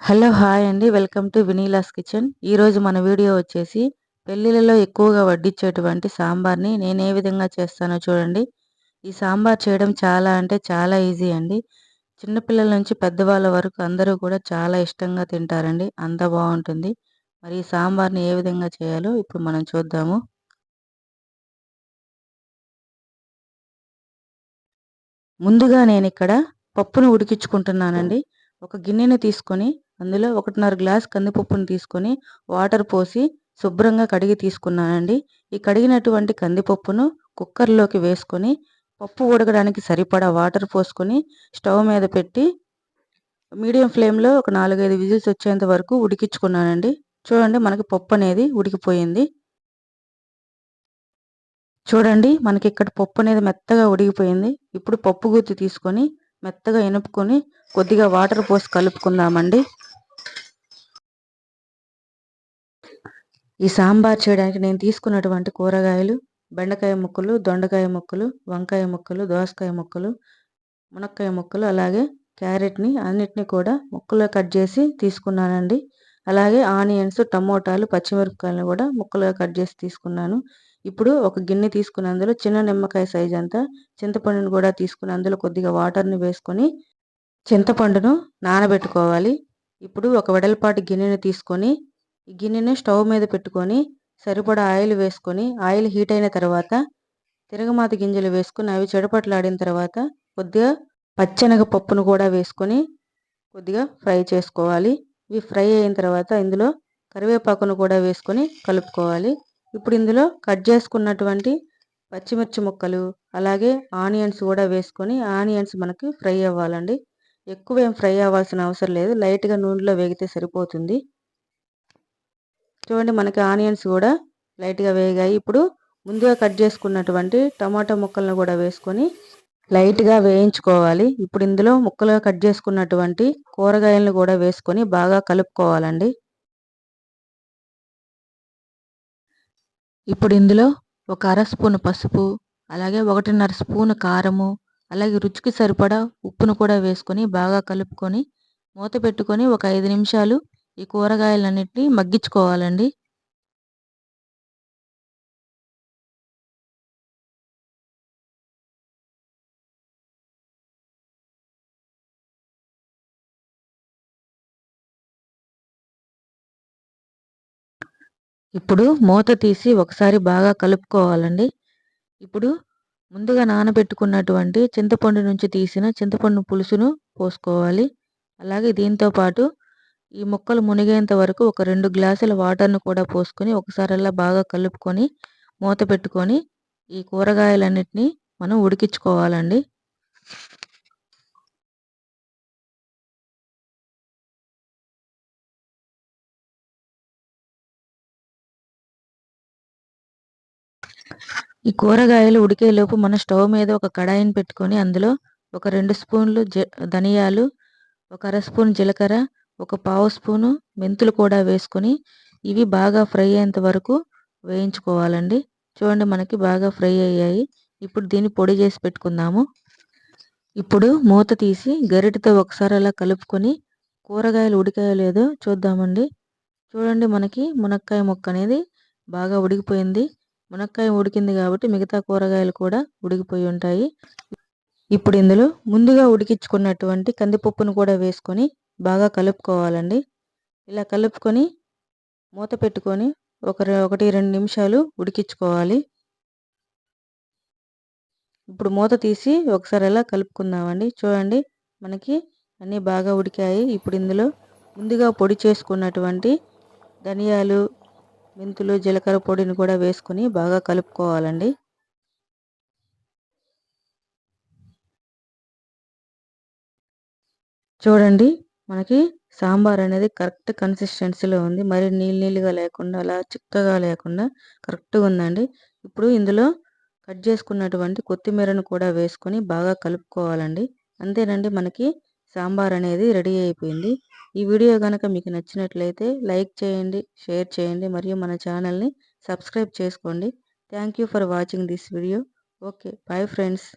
Hello hi అండి. Welcome to Vinila's kitchen. ఈరోజు మన వీడియో వచ్చేసి పెళ్ళిళ్ళలో ఎక్కువగా వడ్డించేటువంటి సాంబార్ని నేను ఏ విధంగా చేస్తానో చూడండి. ఈ సాంబార్ చేయడం చాలా అంటే చాలా ఈజీ అండి. చిన్నపిల్లల నుంచి పెద్దవాళ్ళ వరకు అందరూ కూడా చాలా ఇష్టంగా తింటారండి. అంత బాగుంటుంది. మరి ఈ సాంబార్ని ఏ విధంగా చేయాలో ఇప్పుడు మనం చూద్దాము. ముందుగా నేను ఇక్కడ పప్పును ఉడికించుకుంటున్నానండి. ఒక గిన్నెను తీసుకొని అందులో ఒకటిన్నర గ్లాస్ కందిపప్పును తీసుకొని వాటర్ పోసి శుభ్రంగా కడిగి తీసుకున్నానండి. ఈ కడిగినటువంటి కందిపప్పును కుక్కర్లోకి వేసుకొని పప్పు ఉడకడానికి సరిపడా వాటర్ పోసుకొని స్టవ్ మీద పెట్టి మీడియం ఫ్లేమ్లో ఒక నాలుగైదు విజిల్స్ వచ్చేంత వరకు ఉడికించుకున్నానండి. చూడండి మనకి పప్పు అనేది ఉడికిపోయింది. చూడండి మనకి ఇక్కడ పప్పు అనేది మెత్తగా ఉడికిపోయింది. ఇప్పుడు పప్పు గుత్తి తీసుకొని మెత్తగా ఇనుపుకొని కొద్దిగా వాటర్ పోసి కలుపుకుందామండి. ఈ సాంబార్ చేయడానికి నేను తీసుకున్నటువంటి కూరగాయలు బెండకాయ ముక్కలు దొండకాయ ముక్కలు వంకాయ ముక్కలు దోసకాయ ముక్కలు మునక్కాయ ముక్కలు అలాగే క్యారెట్ని అన్నిటిని కూడా ముక్కలు కట్ చేసి తీసుకున్నానండి. అలాగే ఆనియన్స్ టమోటాలు పచ్చిమిరపకాయలను కూడా ముక్కలుగా కట్ చేసి తీసుకున్నాను. ఇప్పుడు ఒక గిన్నె తీసుకుని అందులో చిన్న నిమ్మకాయ సైజ్ అంతా చింతపండును కూడా తీసుకుని అందులో కొద్దిగా వాటర్ని వేసుకొని చింతపండును నానబెట్టుకోవాలి. ఇప్పుడు ఒక వెడల్పాటి గిన్నెను తీసుకొని ఈ గిన్నెను స్టవ్ మీద పెట్టుకొని సరిపడా ఆయిల్ వేసుకొని ఆయిల్ హీట్ అయిన తర్వాత తిరగమాత గింజలు వేసుకుని అవి చెడపట్లాడిన తర్వాత కొద్దిగా పచ్చెనగ పప్పును కూడా వేసుకొని కొద్దిగా ఫ్రై చేసుకోవాలి. ఇవి ఫ్రై అయిన తర్వాత ఇందులో కరివేపాకును కూడా వేసుకొని కలుపుకోవాలి. ఇప్పుడు ఇందులో కట్ చేసుకున్నటువంటి పచ్చిమిర్చి ముక్కలు అలాగే ఆనియన్స్ కూడా వేసుకొని ఆనియన్స్ మనకి ఫ్రై అవ్వాలండి. ఎక్కువ ఏం ఫ్రై అవ్వాల్సిన అవసరం లేదు. లైట్గా నూనెలో వేగితే సరిపోతుంది. చూడండి మనకి ఆనియన్స్ కూడా లైట్గా వేగాయి. ఇప్పుడు ముందుగా కట్ చేసుకున్నటువంటి టమాటా ముక్కలను కూడా వేసుకొని లైట్గా వేయించుకోవాలి. ఇప్పుడు ఇందులో ముక్కలుగా కట్ చేసుకున్నటువంటి కూరగాయలను కూడా వేసుకొని బాగా కలుపుకోవాలండి. ఇప్పుడు ఇందులో ఒక అర స్పూన్ పసుపు అలాగే ఒకటిన్నర స్పూన్ కారము అలాగే రుచికి సరిపడా ఉప్పును కూడా వేసుకొని బాగా కలుపుకొని మూత పెట్టుకొని ఒక ఐదు నిమిషాలు ఈ కూరగాయలన్నిటిని మగ్గించుకోవాలండి. ఇప్పుడు మూత తీసి ఒకసారి బాగా కలుపుకోవాలండి. ఇప్పుడు ముందుగా నానబెట్టుకున్నటువంటి చింతపండు నుంచి తీసిన చింతపండు పులుసును పోసుకోవాలి. అలాగే దీంతో పాటు ఈ ముక్కలు మునిగేంత వరకు ఒక రెండు గ్లాసుల వాటర్ను కూడా పోసుకొని ఒకసారి అలా బాగా కలుపుకొని మూత పెట్టుకొని ఈ కూరగాయలన్నిటినీ మనం ఉడికించుకోవాలండి. ఈ కూరగాయలు ఉడికేలోపు మన స్టవ్ మీద ఒక కడాయిని పెట్టుకొని అందులో ఒక రెండు స్పూన్లు ధనియాలు ఒక అర స్పూన్ జీలకర్ర ఒక పావు స్పూను మెంతులు కూడా వేసుకొని ఇవి బాగా ఫ్రై అయ్యేంత వరకు వేయించుకోవాలండి. చూడండి మనకి బాగా ఫ్రై అయ్యాయి. ఇప్పుడు దీన్ని పొడి చేసి పెట్టుకుందాము. ఇప్పుడు మూత తీసి గరిటతో ఒకసారి అలా కలుపుకొని కూరగాయలు ఉడికాయో లేదో చూద్దామండి. చూడండి మనకి మునక్కాయ ముక్క అనేది బాగా ఉడికిపోయింది. మునక్కాయ ఉడికింది కాబట్టి మిగతా కూరగాయలు కూడా ఉడికిపోయి ఉంటాయి. ఇప్పుడు ఇందులో ముందుగా ఉడికించుకున్నటువంటి కందిపప్పును కూడా వేసుకొని బాగా కలుపుకోవాలండి. ఇలా కలుపుకొని మూత పెట్టుకొని ఒక ఒకటి రెండు నిమిషాలు ఉడికించుకోవాలి. ఇప్పుడు మూత తీసి ఒకసారి అలా కలుపుకుందామండి? చూడండి మనకి అన్నీ బాగా ఉడికాయి. ఇప్పుడు ఇందులో ముందుగా పొడి చేసుకున్నటువంటి ధనియాలు మెంతులు జీలకర్ర పొడిని కూడా వేసుకొని బాగా కలుపుకోవాలండి. చూడండి మనకి సాంబార్ అనేది కరెక్ట్ కన్సిస్టెన్సీలో ఉంది. మరి నీళ్ళు నీళ్ళుగా లేకుండా అలా చిక్కగా లేకుండా కరెక్ట్గా ఉందండి. ఇప్పుడు ఇందులో కట్ చేసుకున్నటువంటి కొత్తిమీరను కూడా వేసుకొని బాగా కలుపుకోవాలండి. అంతేనండి మనకి సాంబార్ అనేది రెడీ అయిపోయింది. ఈ వీడియో కనుక మీకు నచ్చినట్లయితే లైక్ చేయండి షేర్ చేయండి మరియు మన ఛానల్ని సబ్స్క్రైబ్ చేసుకోండి. Thank you for watching this video. Okay bye friends.